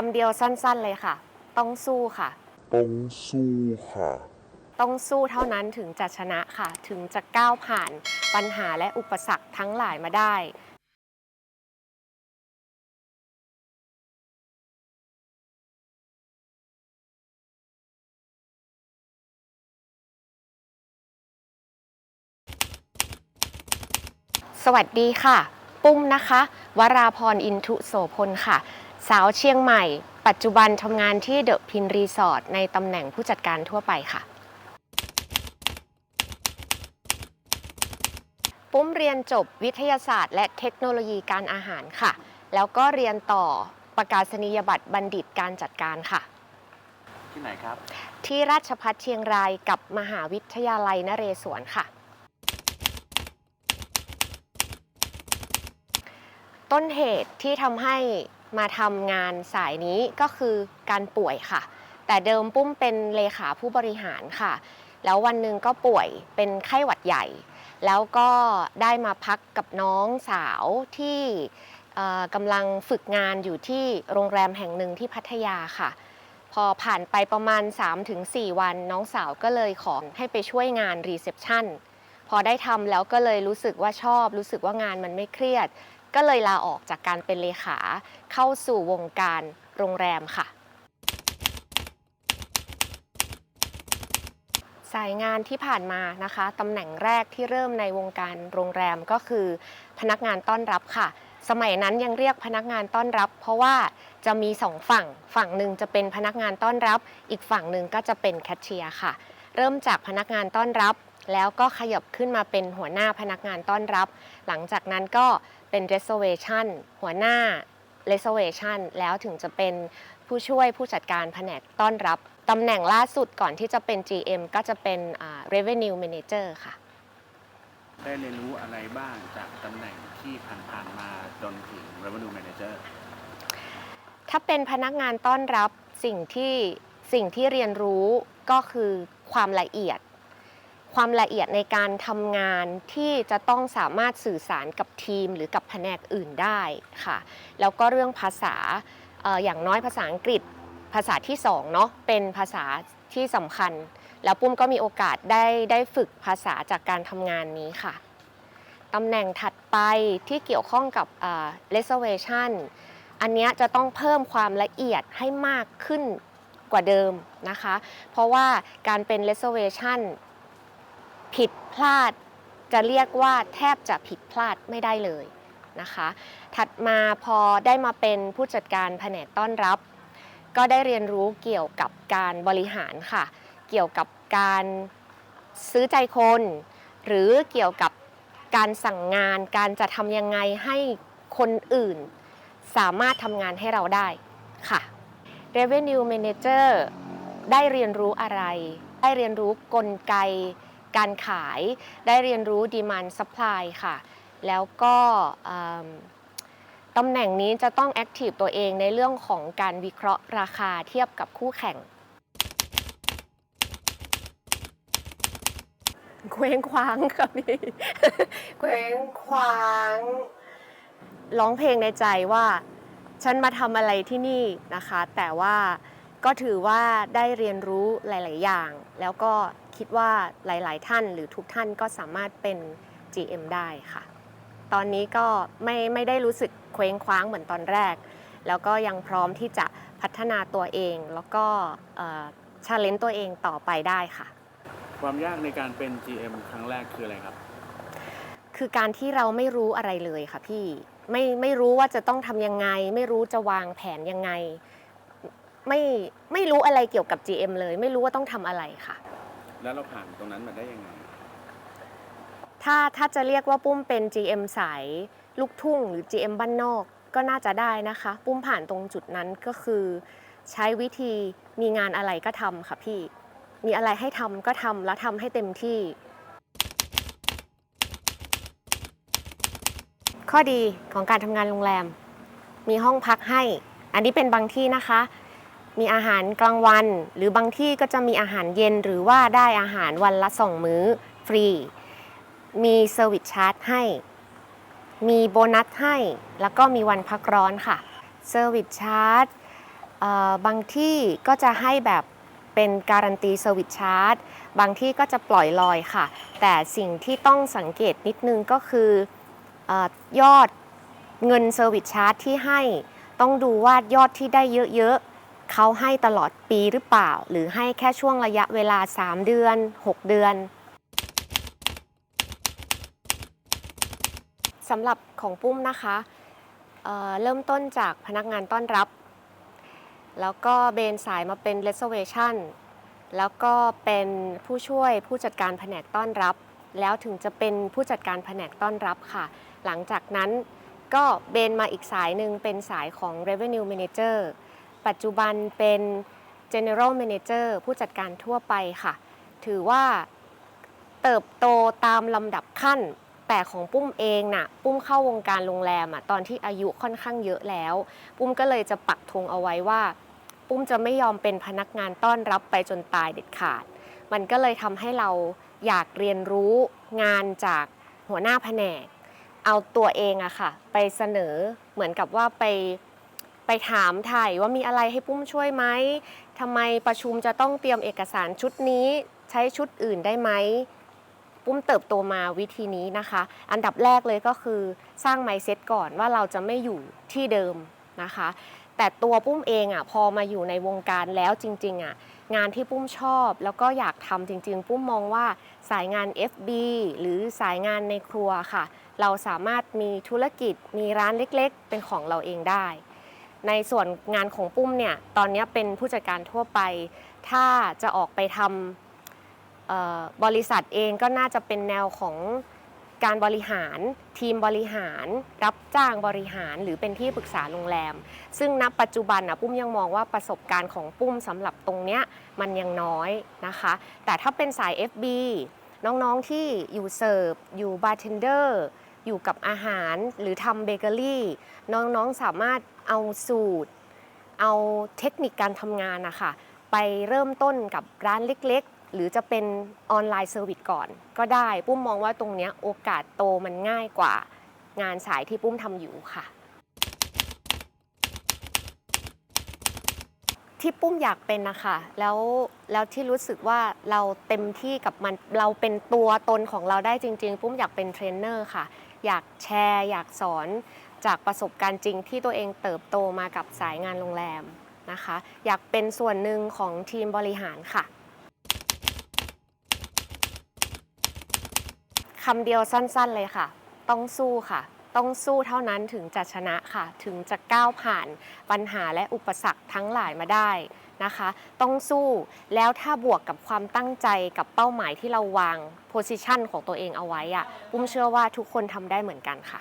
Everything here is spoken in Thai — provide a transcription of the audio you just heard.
คำเดียวสั้นๆเลยค่ะ ต้องสู้ค่ะ ต้องสู้ค่ะ ต้องสู้เท่านั้นถึงจะชนะค่ะ ถึงจะก้าวผ่านปัญหาและอุปสรรคทั้งหลายมาได้สวัสดีค่ะ ปุ้มนะคะ วราพรอินทุโสพลค่ะ สาวเชียงใหม่ ปัจจุบันทำงานที่เดอะพินรีสอร์ทในตำแหน่งผู้จัดการทั่วไปค่ะ ปุ้มเรียนจบวิทยาศาสตร์ และเทคโนโลยีการอาหารค่ะ แล้วก็เรียนต่อประกาศนียบัตรบัณฑิตการจัดการค่ะ ที่ไหนครับ ที่ราชพัฒเชียงรายกับมหาวิทยาลัยนเรศวรค่ะ ต้นเหตุที่ทำให้ มาทำงานสายนี้ก็คือการป่วยค่ะ แต่เดิมปุ้มเป็นเลขาผู้บริหารค่ะ แล้ววันหนึ่งก็ป่วยเป็นไข้หวัดใหญ่ แล้วก็ได้มาพักกับน้องสาวที่กำลังฝึกงานอยู่ที่โรงแรมแห่งหนึ่งที่พัทยาค่ะ พอผ่านไปประมาณ 3-4 วันน้องสาวก็เลยขอให้ไปช่วยงานรีเซพชันพอได้ทำแล้วก็เลยรู้สึกว่าชอบ รู้สึกว่างานมันไม่เครียด ก็เลยลาออกจากการเป็นเลขาเข้าสู่วงการโรงแรมค่ะ สายงานที่ผ่านมานะคะตำแหน่งแรกที่เริ่มในวงการโรงแรมก็คือ พนักงานต้อนรับค่ะ สมัยนั้นยังเรียกพนักงานต้อนรับ เพราะว่าจะมีสองฝั่ง ฝั่งหนึ่งจะเป็นพนักงานต้อนรับ อีกฝั่งหนึ่งก็จะเป็นแคชเชียร์ค่ะ เริ่มจากพนักงานต้อนรับแล้วก็ขยับขึ้นมาเป็นหัวหน้าพนักงานต้อนรับ หลังจากนั้นก็ เป็น reservation หัวหน้า reservation แล้วถึงจะเป็นผู้ช่วยผู้จัดการแผนกต้อนรับตำแหน่งล่าสุดก่อนที่จะเป็น GM ก็จะเป็นอ่า revenue manager ค่ะ ได้เรียนรู้อะไรบ้างจากตำแหน่งที่ผ่านๆมาจนถึง Revenue Manager ถ้าเป็นพนักงานต้อนรับสิ่งที่สิ่งที่เรียนรู้ก็คือความละเอียด ความละเอียดในการทำงานที่จะต้องสามารถสื่อสารกับทีมหรือกับแผนกอื่นได้ค่ะ แล้วก็เรื่องภาษาอย่างน้อยภาษาอังกฤษภาษาที่สองเนาะเป็นภาษาที่สำคัญ แล้วปุ้มก็มีโอกาสได้ได้ฝึกภาษาจากการทำงานนี้ค่ะตำแหน่งถัดไปที่เกี่ยวข้องกับเอ่อ reservation อันนี้จะต้องเพิ่มความละเอียดให้มากขึ้นกว่าเดิมนะคะ เพราะว่าการเป็น reservation ผิดพลาดจะเรียกว่าแทบจะผิดพลาดไม่ได้เลยนะคะ ถัดมาพอได้มาเป็นผู้จัดการแผนกต้อนรับ ก็ได้เรียนรู้เกี่ยวกับการบริหารค่ะ เกี่ยวกับการซื้อใจคน หรือเกี่ยวกับการสั่งงาน การจะทำยังไงให้คนอื่น สามารถทำงานให้เราได้ค่ะ Revenue Manager ได้เรียนรู้อะไร ได้เรียนรู้กลไก การขายได้เรียนรู้ Demand Supply ค่ะ แล้วก็อืมตำแหน่งนี้จะต้อง Active ตัวเองในเรื่องของการวิเคราะห์ราคาเทียบกับคู่แข่งเคว้งคว้างค่ะพี่เคว้งคว้างร้องเพลงในใจว่า ฉันมาทำอะไรที่นี่นะคะ แต่ว่า ก็ถือว่าได้เรียนรู้หลาย ๆ อย่าง แล้วก็คิดว่าหลาย ๆ ท่านหรือทุกท่านก็สามารถเป็น GM ได้ค่ะ ตอนนี้ก็ไม่ไม่ได้รู้สึกเคว้งคว้างเหมือนตอนแรก แล้วก็ยังพร้อมที่จะพัฒนาตัวเอง แล้วก็ชาเลนจ์ตัวเองต่อไปได้ค่ะ ความยากในการเป็น GM ครั้งแรกคืออะไรครับ คือการที่เราไม่รู้อะไรเลยค่ะพี่ไม่ไม่รู้ว่าจะต้องทำยังไง ไม่รู้จะวางแผนยังไง ไม่ไม่รู้อะไรเกี่ยวกับ GM เลย ไม่รู้ว่าต้องทำอะไรค่ะ แล้วเราผ่านตรงนั้นมาได้ยังไง ถ้าถ้าจะเรียกว่าปุ้มเป็น GM สายลูกทุ่งหรือ GM บ้านนอกก็น่าจะได้นะคะ ปุ้มผ่านตรงจุดนั้นก็คือ ใช้วิธีมีงานอะไรก็ทำค่ะพี่ มีอะไรให้ทำก็ทำแล้วทำให้เต็มที่ ข้อดีของการทำงานโรงแรม มีห้องพักให้ อันนี้เป็นบางที่นะคะ มีอาหารกลางวัน หรือบางที่ก็จะมีอาหารเย็นหรือว่าได้อาหารวันละสองมื้อฟรี มีเซอร์วิสชาร์จให้ มีโบนัสให้ แล้วก็มีวันพักร้อนค่ะเซอร์วิสชาร์จบางที่ก็จะให้แบบเป็นการันตีเซอร์วิสชาร์จบางที่ก็จะปล่อยลอยค่ะ แต่สิ่งที่ต้องสังเกตนิดนึงก็คือออยอดเงินเซอร์วิสชาร์จที่ให้ ต้องดูว่ายอดที่ได้เยอะๆ เขาให้ตลอดปีหรือเปล่า หรือให้แค่ช่วงระยะเวลา 3 เดือน 6 เดือนสำหรับของปุ้มนะคะเเริ่มต้นจากพนักงานต้อนรับ แล้วก็เบนสายมาเป็น reservation แล้วก็เป็นผู้ช่วยผู้จัดการแผนกต้อนรับ แล้วถึงจะเป็นผู้จัดการแผนกต้อนรับค่ะ หลังจากนั้นก็เบนมาอีกสายหนึ่งเป็นสายของ revenue manager ปัจจุบันเป็น general manager ผู้จัดการทั่วไปค่ะ ถือว่าเติบโตตามลำดับขั้น แต่ของปุ้มเองน่ะ ปุ้มเข้าวงการโรงแรมอะตอนที่อายุค่อนข้างเยอะแล้ว ปุ้มก็เลยจะปักธงเอาไว้ว่า ปุ้มจะไม่ยอมเป็นพนักงานต้อนรับไปจนตายเด็ดขาด มันก็เลยทำให้เราอยากเรียนรู้งานจากหัวหน้าแผนก เอาตัวเองอะค่ะ ไปเสนอเหมือนกับว่าไป ไปถามไถ่ว่ามีอะไรให้ปุ้มช่วยไหมทำไมประชุมจะต้องเตรียมเอกสารชุดนี้ใช้ชุดอื่นได้ไหมปุ้มเติบโตมาวิธีนี้นะคะ อันดับแรกเลยก็คือสร้างไมเซ็ตก่อนว่าเราจะไม่อยู่ที่เดิมนะคะ แต่ตัวปุ้มเองอะพอมาอยู่ในวงการแล้วจริงๆอะงานที่ปุ้มชอบแล้วก็อยากทำจริง ๆ ปุ้มมองว่าสายงาน FB หรือสายงานในครัวค่ะ เราสามารถมีธุรกิจมีร้านเล็กๆ เป็นของเราเองได้ ในส่วนงานของปุ้มเนี่ยตอนนี้เป็นผู้จัดการทั่วไป ถ้าจะออกไปทำบริษัทเองก็น่าจะเป็นแนวของการบริหารทีมบริหาร รับจ้างบริหารหรือเป็นที่ปรึกษาโรงแรม ซึ่งณปัจจุบันนะปุ้มยังมองว่าประสบการณ์ของปุ้มสำหรับตรงเนี้ยมันยังน้อยนะคะ แต่ถ้าเป็นสาย FB น้องๆที่อยู่เสิร์ฟอยู่บาร์เทนเดอร์อยู่กับอาหารหรือทำเบเกอรี่ น้องๆสามารถ เอาสูตร เอาเทคนิคการทำงานนะคะไปเริ่มต้นกับร้านเล็กๆ หรือจะเป็นออนไลน์เซอร์วิสก่อน ก็ได้ปุ้มมองว่าตรงเนี้ยโอกาสโตมันง่ายกว่างานสายที่ปุ้มทำอยู่ค่ะ ที่ปุ้มอยากเป็นนะคะแล้วแล้วที่รู้สึกว่าเราเต็มที่กับมันเราเป็นตัวตนของเราได้จริง ๆ ปุ้มอยากเป็นเทรนเนอร์ค่ะ อยากแชร์ อยากสอน จากประสบการณ์จริงที่ตัวเองเติบโตมากับสายงานโรงแรมนะคะ อยากเป็นส่วนหนึ่งของทีมบริหารค่ะคำเดียวสั้นๆเลยค่ะ ต้องสู้ค่ะ ต้องสู้เท่านั้นถึงจะชนะค่ะ ถึงจะก้าวผ่านปัญหาและอุปสรรคทั้งหลายมาได้นะคะ ต้องสู้แล้วถ้าบวกกับความตั้งใจกับเป้าหมายที่เราวางโพสิชันของตัวเองเอาไว้อะปุ้มเชื่อว่าทุกคนทำได้เหมือนกันค่ะ